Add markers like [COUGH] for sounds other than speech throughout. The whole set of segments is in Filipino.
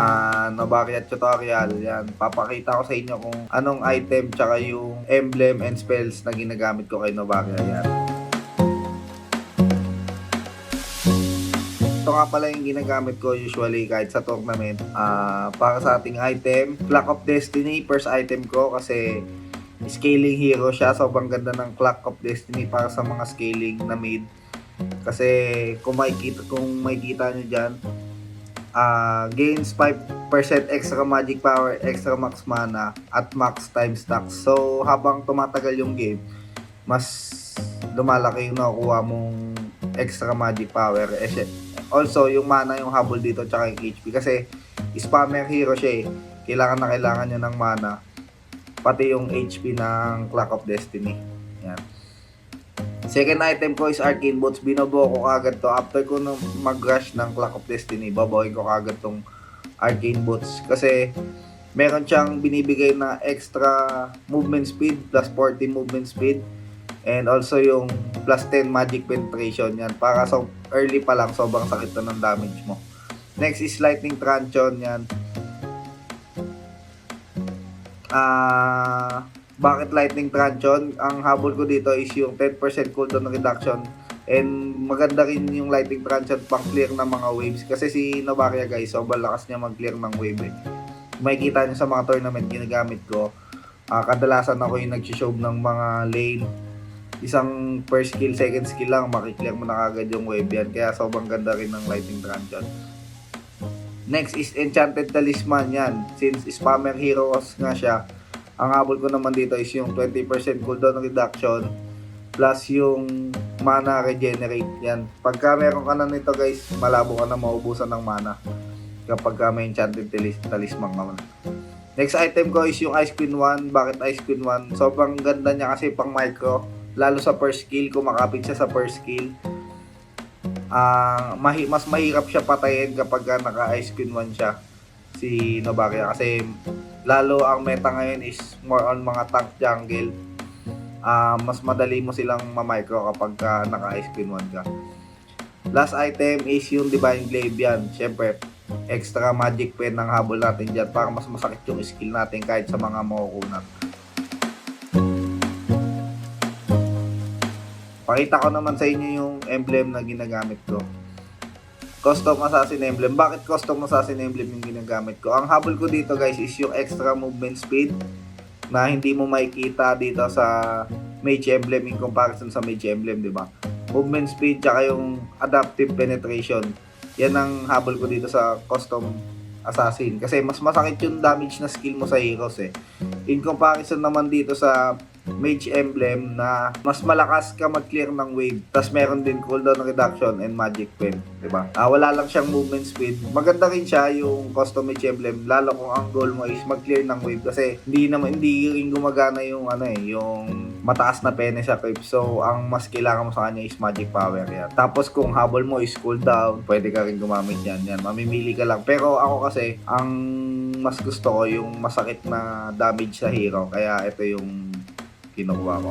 ah Novaria tutorial. Yan, papakita ko sa inyo kung anong item tsaka yung emblem and spells na ginagamit ko kay Novaria. Yan. Ito nga pala yung ginagamit ko usually kahit sa tournament. Ah, para sa ating item, Clock of Destiny, first item ko kasi scaling hero siya. Sobrang ganda ng Clock of Destiny para sa mga scaling na mid. Kasi kung makikita, kung makikita nyo dyan, ah gains 5% extra magic power, extra max mana, at max time stacks. So, habang tumatagal yung game, mas lumalaki yung nakukuha mong extra magic power. Eh, Also, yung mana yung habol dito tsaka yung HP. Kasi, spammer hero siya eh. Kailangan na kailangan niya ng mana. Pati yung HP ng Clock of Destiny. Yan. Second item ko is Arcane Boots. Binobuo ko kagad to. After ko nung mag-rush ng Clock of Destiny, babawiin ko kagad tong Arcane Boots. Kasi, meron siyang binibigay na extra movement speed plus 40 movement speed and also yung plus 10 magic penetration yan para so early pa lang sobrang sakit na ng damage mo next is lightning truncheon yan ah bakit lightning truncheon ang habol ko dito is yung 10% cooldown reduction and maganda rin yung lightning truncheon pang clear ng mga waves kasi si Novaria guys sobrang lakas niya mag clear ng wave eh. makikita niyo sa mga tournament ginagamit ko ah kadalasan ako yung nag-show ng mga lane isang first skill, second skill lang, makiklear mo na kagad yung wave yan. Kaya sobrang ganda rin ng Lightning Truncheon. Next is Enchanted Talisman yan. Since Spammer Heroes nga siya, ang habol ko naman dito is yung 20% cooldown reduction plus yung mana regenerate yan. Pagka meron ka na nito guys, malabo ka na maubusan ng mana kapag ka may Enchanted Talis- Talisman ka na. Next item ko is yung Ice Queen 1. Bakit Ice Queen 1? Sobrang ganda niya kasi pang micro lalo sa first skill, kumakapit siya sa first skill. Ah, mahi mas mahirap siya patayin kapag ka naka ice queen 1 siya si Novaria kasi lalo ang meta ngayon is more on mga tank jungle. Ah, mas madali mo silang ma-micro kapag ka naka ice queen 1 ka. Last item is yung Divine Glaive yan. Siyempre, extra magic pen ng habol natin dyan para mas masakit yung skill natin kahit sa mga makukunat. Pakita ko naman sa inyo yung emblem na ginagamit ko. Custom Assassin Emblem. Bakit Custom Assassin Emblem yung ginagamit ko? Ang habol ko dito guys is yung extra movement speed na hindi mo makikita dito sa Mage Emblem in comparison sa Mage Emblem, di ba? Movement speed tsaka yung adaptive penetration. Yan ang habol ko dito sa Custom Assassin. Kasi mas masakit yung damage na skill mo sa heroes eh. In comparison naman dito sa Mage Emblem na mas malakas ka mag-clear ng wave. Tapos meron din cooldown reduction and magic pen. ba? Ah, wala lang siyang movement speed. Maganda rin siya yung custom Mage Emblem. Lalo kung ang goal mo is mag-clear ng wave. Kasi hindi naman hindi rin gumagana yung ano eh, yung mataas na pene sa creep. So, ang mas kailangan mo sa kanya is magic power yan. Tapos kung habol mo is cooldown, pwede ka rin gumamit yan. yan. Mamimili ka lang. Pero ako kasi, ang mas gusto ko yung masakit na damage sa hero. Kaya ito yung kinukuha ko.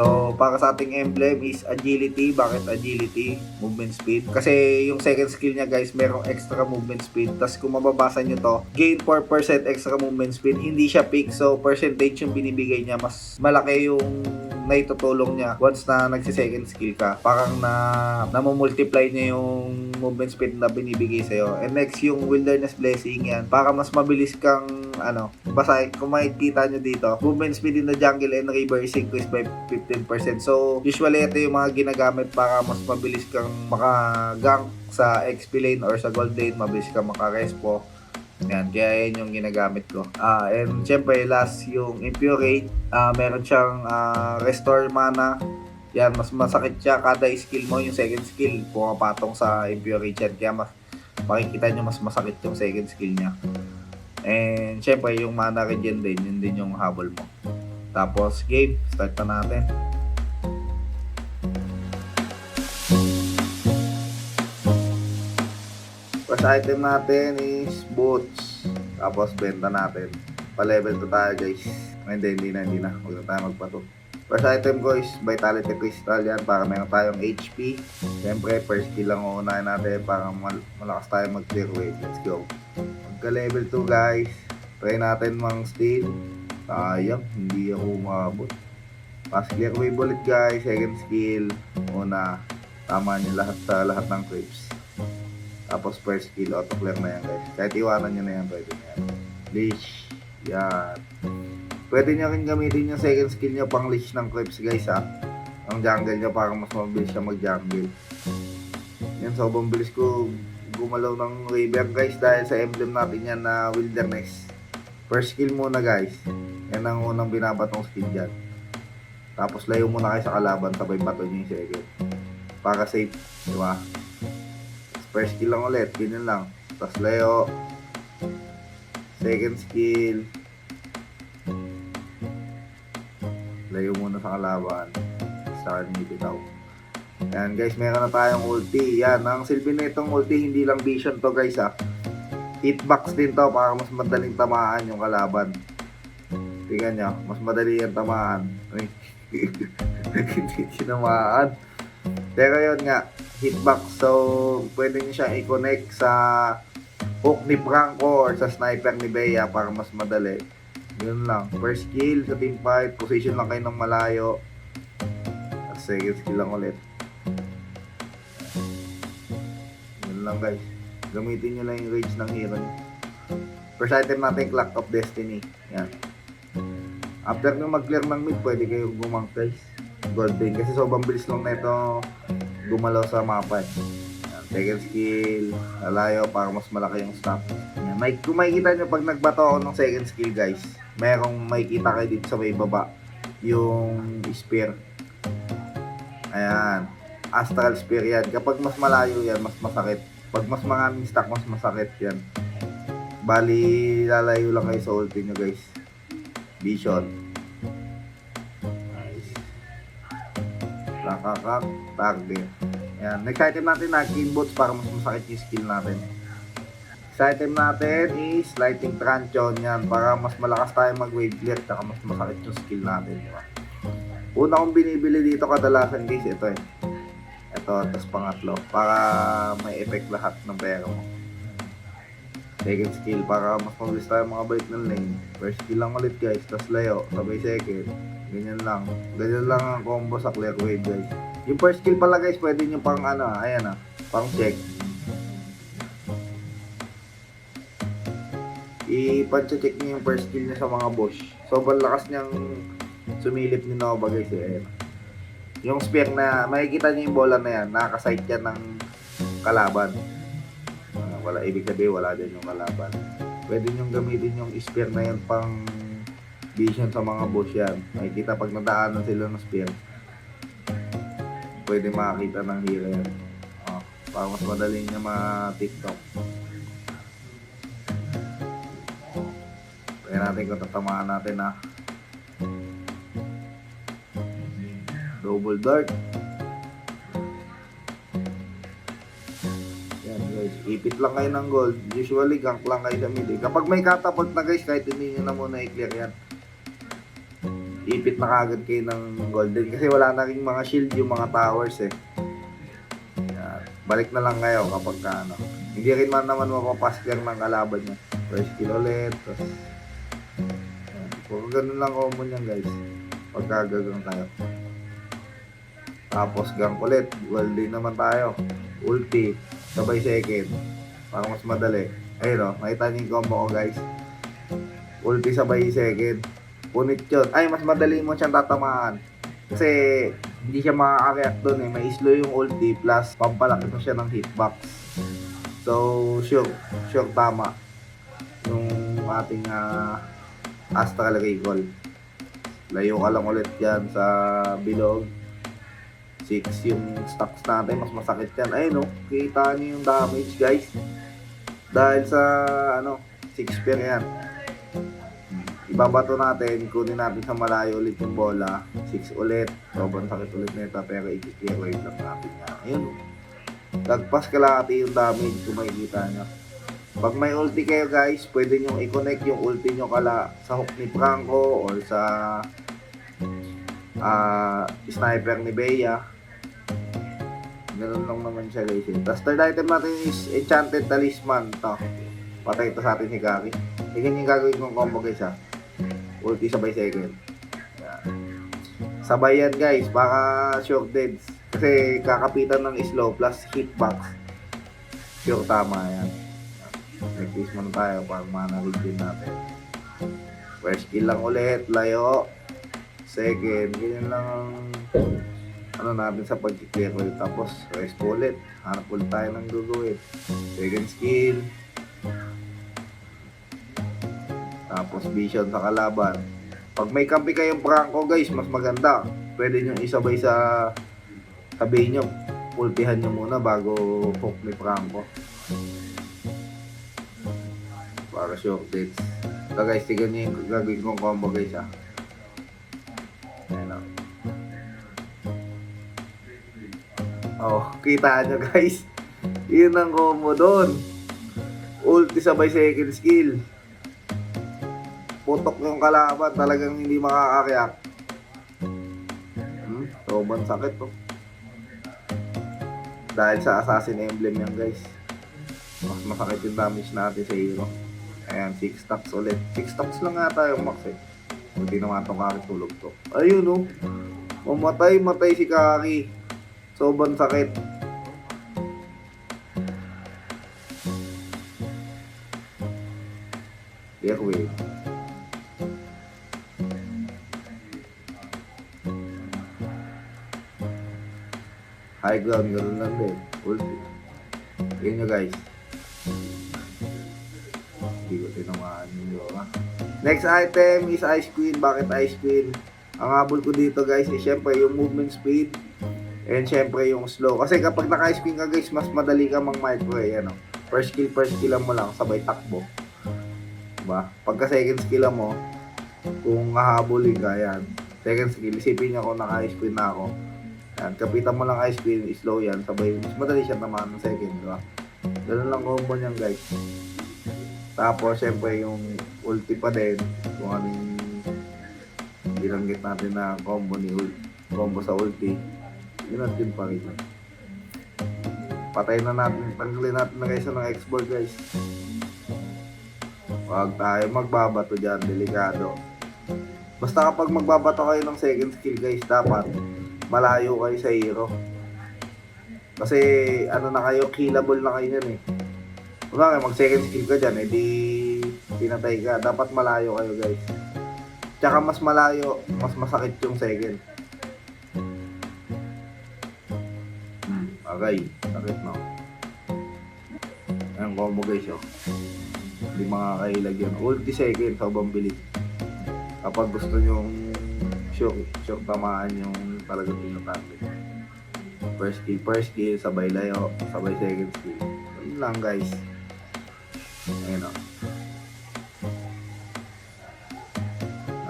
So, para sa ating emblem is agility. Bakit agility? Movement speed. Kasi yung second skill niya guys, merong extra movement speed. Tapos kung mababasa nyo to, gain 4% extra movement speed. Hindi siya peak. So, percentage yung binibigay niya. Mas malaki yung naitutulong niya once na nagsi-second skill ka. Parang na namumultiply niya yung movement speed na binibigay sa'yo. And next, yung wilderness blessing yan. Para mas mabilis kang, ano, basta kung makikita nyo dito, movement speed in the jungle and river is increased by 15%. So, usually ito yung mga ginagamit para mas mabilis kang makagank sa XP lane or sa gold lane, mabilis kang makarespo. Yan, kaya yan yung ginagamit ko. Ah, and syempre last yung Impurate, ah meron siyang ah, restore mana. Yan, mas masakit siya kada skill mo, yung second skill pumapatong sa Impurate yan. Kaya mas makikita nyo mas masakit yung second skill niya. And syempre yung mana regen din, yun din yung habol mo. Tapos game, start na natin. First item natin is boots. Tapos benta natin. Pa-level to tayo guys. Hindi, hindi na, hindi na. Huwag na tayo magpato. First item ko is Vitality Crystal yan para meron tayong HP. Siyempre, first skill lang uunahin natin para mal- malakas tayo mag-clear wave. Let's go. Magka level 2 guys. Try natin mang steal. Sayang, hindi ako umabot. Pass clear wave ulit guys. Second skill. Una, tama niyo lahat sa lahat ng creeps. Tapos first skill, auto clear na yan guys. Kahit iwanan nyo na yan, pwede na yan. Leash. Yan. Pwede nyo rin gamitin yung second skill nyo pang leash ng creeps guys ha. Ang jungle nyo para mas mabilis siya mag-jungle. Yan, sobrang bilis ko gumalaw ng Raven guys dahil sa emblem natin yan na Wilderness. First skill muna guys. Yan ang unang binabatong skill dyan. Tapos layo muna kayo sa kalaban, sabay bato nyo yung second. Para safe, di ba? First skill lang ulit, ganyan lang. Tapos layo. Second skill. Layo muna sa kalaban. Sa kanya bitaw. Yan guys, meron na tayong ulti. Yan, ang silbi na itong ulti, hindi lang vision to guys ha. Hitbox din to para mas madaling tamaan yung kalaban. Tingnan nyo, mas madali yung tamaan. [LAUGHS] Ay, hindi tinamaan. Pero yun nga, hitbox. So, pwede nyo siya i-connect sa hook ni Franco or sa sniper ni Bea para mas madali. Yun lang. First skill sa team fight, position lang kayo ng malayo. At second skill lang ulit. Yun lang guys. Gamitin nyo lang yung rage ng hero nyo. First item natin, Clock of Destiny. Yan. After nyo mag-clear ng mid, pwede kayo gumang guys. Golden. Kasi sobrang bilis lang na ito gumalaw sa mapa. eh. Yan. Second skill, lalayo para mas malaki yung stop. May, kung makikita nyo pag nagbato ako ng second skill guys, merong makikita kayo dito sa may baba. Yung spear. Ayan. Astral spear yan. Kapag mas malayo yan, mas masakit. Pag mas maraming stock, mas masakit yan. Bali, lalayo lang kayo sa ulti nyo guys. Vision. Lakakak, target. Ayan. Next item natin na boots para mas masakit yung skill natin. Next item natin is lighting truncheon yan para mas malakas tayo mag wave clear saka mas masakit yung skill natin. Diba? Una kong binibili dito kadalasan guys, ito eh. Ito, tapos pangatlo. Para may effect lahat ng pera mo. Second skill, para mas mabilis tayo makabalik ng lane. First skill lang ulit guys, tapos layo, sabay second. Ganyan lang. Ganyan lang ang combo sa clear wave guys. Yung first skill pala guys, pwede nyo pang ano, ayan ah, pang check. I-check nyo yung first skill niya sa mga boss. Sobrang lakas niyang sumilip ni Nova guys eh. Ayan. Yung spear na, makikita niyo yung bola na yan, nakakasight yan ng kalaban. Ah, wala, ibig sabihin wala din yung kalaban. Pwede nyo gamitin yung spear na yan pang vision sa mga boss yan. Makikita pag nadaanan sila ng spear. Pwede makakita ng hero yan. Oh, para mas madali niya ma-tiktok. Kaya natin kung tatamaan natin na double dart. Guys, ipit lang kayo ng gold. Usually gank lang kayo sa mid. eh. Kapag may catapult na guys, kahit hindi nyo na muna i-clear yan. Ipit na kagad kayo ng golden kasi wala na rin mga shield yung mga towers eh. Yan. Balik na lang kayo kapag ka, ano. Hindi rin man naman mapapas clear ng kalaban nyo. First kill ulit. Tapos. Puro ganun lang common yan guys. Pagka gagang tayo. Tapos gang ulit. Welding naman tayo. Ulti. Sabay second. Para mas madali. Ayun o. Nakita niyo yung combo ko guys. Ulti sabay second. Punit yun. Ay, mas madali mo siyang tatamaan. Kasi hindi siya makaka-react doon eh. May slow yung ulti plus pampalaki mo siya ng hitbox. So, sure. Sure tama. Yung ating ah, astral recall. Layo ka lang ulit yan sa bilog. 6 yung stocks natin, mas masakit yan. Ayun no, kita niyo yung damage guys. Dahil sa ano, 6 pair yan. Ibabato natin, kunin natin sa malayo ulit yung bola. 6 ulit. Sobrang sakit ulit nito pero i-clear wave lang natin yan. Ayun no. Lagpas kalahati yung damage kung makikita nyo. Pag may ulti kayo guys, pwede nyo i-connect yung ulti nyo kala sa hook ni Franco or sa ah, sniper ni Bea. Ganun lang naman siya guys. eh. Tapos third item natin is Enchanted Talisman. To. Patay ito sa atin si Gary. E ganyan gagawin kong combo guys ha. Ulti sabay second. Yan. Sabay yan guys. Baka short deads. Kasi kakapitan ng slow plus hitbox. Sure tama yan. Nag-face muna tayo para mana-read din natin. First skill lang ulit. Layo. Second. Ganyan lang ang ano natin sa pag-clear ulit. Tapos rest ulit. Hanap ulit tayo ng gagawin. Second skill. Tapos vision sa kalaban. Pag may kampi kayong prangko guys, mas maganda. Pwede nyo isabay sa tabi nyo. Pultihan nyo muna bago hook ni prangko. Para short dates. So guys, tignan nyo yung gagawin kong combo guys ha. Oh, kita nyo guys. Yun ang combo doon. Ulti sabay second skill. Putok yung kalaban, talagang hindi makakakiyak. Hmm, sobrang sakit to. Dahil sa assassin emblem yan guys. Mas masakit yung damage natin sa hero. Ayan, 6 stacks ulit. 6 stacks lang nga tayo max eh. Hindi naman itong Kaki tulog to. Ayun oh. Mamatay, matay si Kaki. Sobrang sakit. Airwave. High ground, ganoon lang din. Ulti. Yun nyo guys. Hindi ko tinamaan yun ha. Next item is Ice Queen. Bakit Ice Queen? Ang habol ko dito guys is syempre yung movement speed and syempre yung slow. Kasi kapag Queen ka guys, mas madali ka mang micro eh. Ano? First skill, first skill mo lang, sabay takbo. Diba? Pagka second skill mo, kung hahabulin ka, yan. Second skill, isipin niyo kung Queen na ako. Yan, kapitan mo lang Ice Queen, slow yan, sabay, mas madali siya tamaan ng second, di ba? Ganun lang combo niyan guys. Tapos, syempre, yung ulti pa din, kung ano yung binanggit natin na combo ni ult, combo sa ulti, yun ang din pa rin. Patay na natin, tanggalin natin na guys ng export guys. Huwag tayo magbabato dyan, delikado. Basta kapag magbabato kayo ng second skill guys, dapat malayo kayo sa hero. Kasi ano na kayo, killable na kayo yan eh. Kung mag second skill ka dyan, edi pinatay ka. Dapat malayo kayo guys. Tsaka mas malayo, mas masakit yung second. Okay, sakit no. Ayan combo guys oh. Hindi makakailag yun. Ulti second, sobrang bilis. Kapag gusto nyong sure, sure tamaan yung talagang pinatake. First skill, first skill, sabay layo, sabay second skill. Yun lang guys. Ayun o.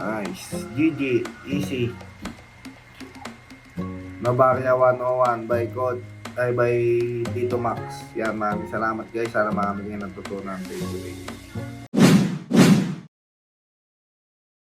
Nice. GG. Easy. Nabarya 101 by code ay by Tito Max. Yan, maraming salamat guys. Sana marami kayo natutunan. Thank you. Thank you.